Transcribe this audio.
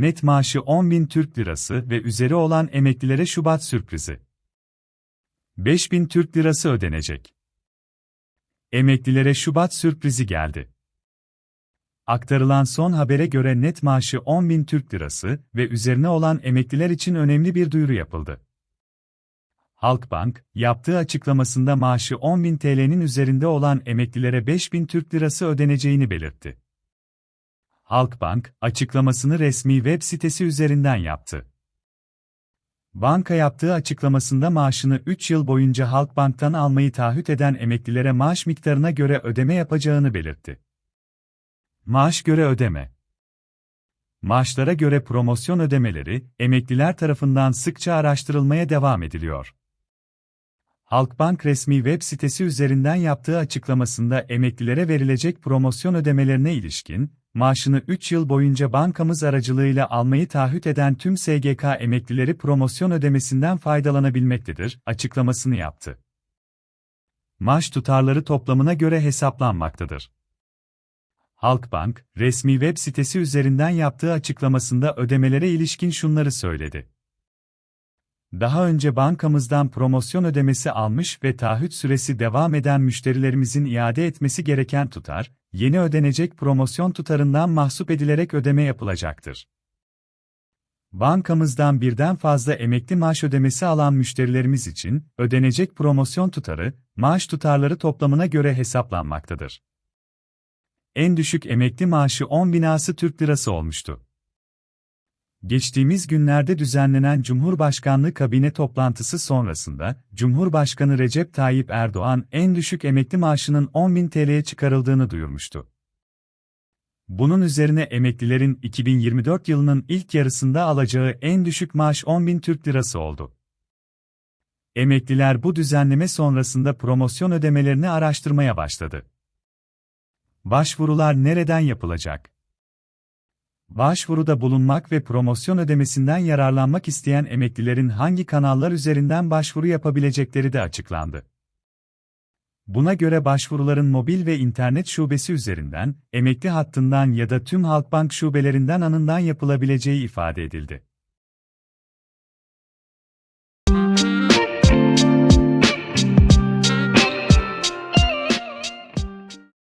net maaşı 10.000 Türk Lirası ve üzeri olan emeklilere Şubat sürprizi. 5000 Türk Lirası ödenecek. Emeklilere Şubat sürprizi geldi. Aktarılan son habere göre net maaşı 10.000 Türk Lirası ve üzerine olan emekliler için önemli bir duyuru yapıldı. Halkbank, yaptığı açıklamasında maaşı 10.000 TL'nin üzerinde olan emeklilere 5.000 Türk Lirası ödeneceğini belirtti. Halkbank, açıklamasını resmi web sitesi üzerinden yaptı. Banka yaptığı açıklamasında maaşını 3 yıl boyunca Halkbank'tan almayı taahhüt eden emeklilere maaş miktarına göre ödeme yapacağını belirtti. Maaş göre ödeme Maaşlara göre promosyon ödemeleri, emekliler tarafından sıkça araştırılmaya devam ediliyor. Halkbank resmi web sitesi üzerinden yaptığı açıklamasında emeklilere verilecek promosyon ödemelerine ilişkin, maaşını 3 yıl boyunca bankamız aracılığıyla almayı taahhüt eden tüm SGK emeklileri promosyon ödemesinden faydalanabilmektedir, açıklamasını yaptı. Maaş tutarları toplamına göre hesaplanmaktadır. Halkbank, resmi web sitesi üzerinden yaptığı açıklamasında ödemelere ilişkin şunları söyledi. Daha önce bankamızdan promosyon ödemesi almış ve taahhüt süresi devam eden müşterilerimizin iade etmesi gereken tutar, yeni ödenecek promosyon tutarından mahsup edilerek ödeme yapılacaktır. Bankamızdan birden fazla emekli maaş ödemesi alan müşterilerimiz için ödenecek promosyon tutarı, maaş tutarları toplamına göre hesaplanmaktadır. En düşük emekli maaşı 10 binası Türk lirası olmuştu. Geçtiğimiz günlerde düzenlenen Cumhurbaşkanlığı kabine toplantısı sonrasında, Cumhurbaşkanı Recep Tayyip Erdoğan en düşük emekli maaşının 10.000 TL'ye çıkarıldığını duyurmuştu. Bunun üzerine emeklilerin 2024 yılının ilk yarısında alacağı en düşük maaş 10.000 Türk Lirası oldu. Emekliler bu düzenleme sonrasında promosyon ödemelerini araştırmaya başladı. Başvurular nereden yapılacak? Başvuruda bulunmak ve promosyon ödemesinden yararlanmak isteyen emeklilerin hangi kanallar üzerinden başvuru yapabilecekleri de açıklandı. Buna göre başvuruların mobil ve internet şubesi üzerinden, emekli hattından ya da tüm Halkbank şubelerinden anından yapılabileceği ifade edildi.